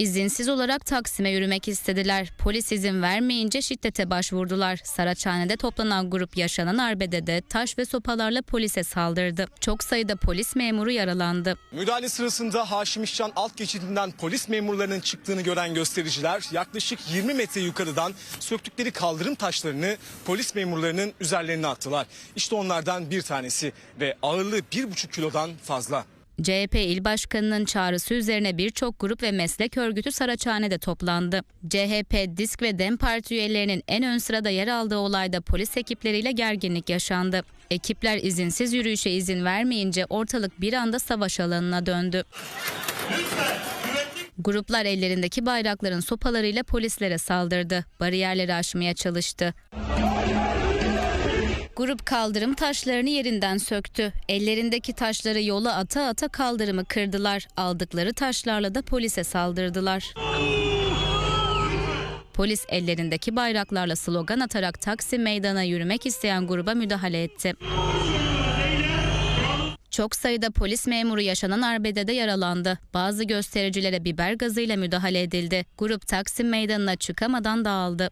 İzinsiz olarak Taksim'e yürümek istediler. Polis izin vermeyince şiddete başvurdular. Saraçhane'de toplanan grup yaşanan arbedede taş ve sopalarla polise saldırdı. Çok sayıda polis memuru yaralandı. Müdahale sırasında Haşim İşcan alt geçidinden polis memurlarının çıktığını gören göstericiler yaklaşık 20 metre yukarıdan söktükleri kaldırım taşlarını polis memurlarının üzerlerine attılar. İşte onlardan bir tanesi ve ağırlığı 1,5 kilodan fazla. CHP il başkanının çağrısı üzerine birçok grup ve meslek örgütü Saraçhane'de toplandı. CHP, DİSK ve DEM Parti üyelerinin en ön sırada yer aldığı olayda polis ekipleriyle gerginlik yaşandı. Ekipler izinsiz yürüyüşe izin vermeyince ortalık bir anda savaş alanına döndü. Gruplar ellerindeki bayrakların sopalarıyla polislere saldırdı. Bariyerleri aşmaya çalıştı. Grup kaldırım taşlarını yerinden söktü. Ellerindeki taşları yola ata ata kaldırımı kırdılar. Aldıkları taşlarla da polise saldırdılar. Polis ellerindeki bayraklarla slogan atarak Taksim meydana yürümek isteyen gruba müdahale etti. Çok sayıda polis memuru yaşanan arbedede yaralandı. Bazı göstericilere biber gazıyla müdahale edildi. Grup Taksim meydanına çıkamadan dağıldı.